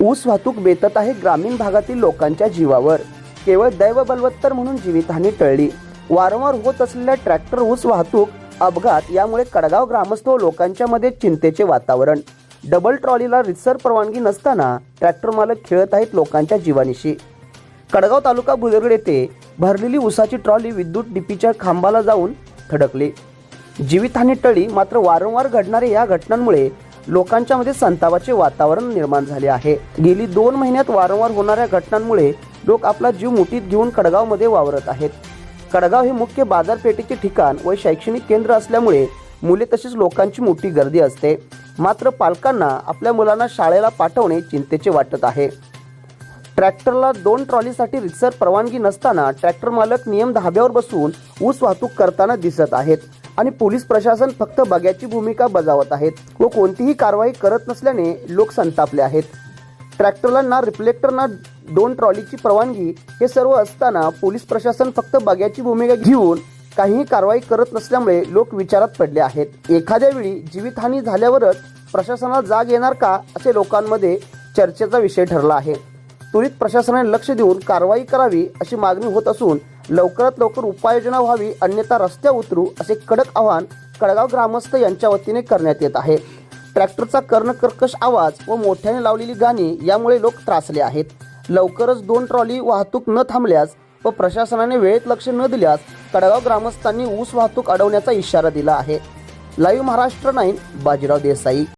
ऊस वाहतूक बेतत आहे ग्रामीण भागातील लोकांच्या जीवावर. केवळ दैव बलवत्तर म्हणून जीवितहानी टळली. वारंवार होत असलेल्या ट्रॅक्टर ऊस वाहतूक अपघात यामुळे कडगाव ग्रामस्थ व लोकांच्या मध्ये चिंतेचे वातावरण. डबल ट्रॉलीला रितसर परवानगी नसताना ट्रॅक्टर मालक खेळत आहेत लोकांच्या जीवानिशी. कडगाव तालुका बुदरगड येथे भरलेली ऊसाची ट्रॉली विद्युत डीपीच्या खांबाला जाऊन थडकली. जीवितहानी टळी मात्र वारंवार घडणाऱ्या या घटनांमुळे लोकांच्या मध्ये संतापाचे वातावरण निर्माण झाले आहे. गेली दोन महिन्यात वारंवार होणाऱ्या घटनांमुळे लोक आपला जीव मुठीत घेऊन कडगावमध्ये वावरत आहेत. कडगाव हे मुख्य बाजारपेठेचे ठिकाण व शैक्षणिक केंद्र असल्यामुळे मुले तसेच लोकांची मोठी गर्दी असते. मात्र पालकांना आपल्या मुलांना शाळेला पाठवणे चिंतेचे वाटत आहे. ट्रॅक्टरला दोन ट्रॉलीसाठी रितसर परवानगी नसताना ट्रॅक्टर मालक नियम धाब्यावर बसून ऊस वाहतूक करताना दिसत आहेत. आणि पोलीस प्रशासन फक्त बग्याची भूमिका बजावत आहेत. व कोणतीही कारवाई करत नसल्याने लोक संतापले आहेत. ट्रॅक्टरला ना रिफ्लेक्टर ना दोन ट्रॉलीची परवानगी हे सर्व असताना पोलीस प्रशासन फक्त बग्याची भूमिका घेऊन काहीही कारवाई करत नसल्यामुळे लोक विचारात पडले आहेत. एखाद्या वेळी जीवितहानी झाल्यावरच प्रशासनाला जाग येणार का असे लोकांमध्ये चर्चेचा विषय ठरला आहे. त्वरित प्रशासनाने लक्ष देऊन कारवाई करावी अशी मागणी होत असून लवकरात लवकर उपाययोजना व्हावी अन्यथा रस्त्या उतरू असे कडक आव्हान कडगाव ग्रामस्थ यांच्या वतीने करण्यात येत आहे. ट्रॅक्टरचा कर्णकर्कश आवाज व मोठ्याने लावलेली गाणी यामुळे लोक त्रासले आहेत. लवकरच दोन ट्रॉली वाहतूक न थांबल्यास व प्रशासनाने वेळेत लक्ष न दिल्यास कडगाव ग्रामस्थांनी ऊस वाहतूक अडवण्याचा इशारा दिला आहे. Live Maharashtra nine Bajirao Desai.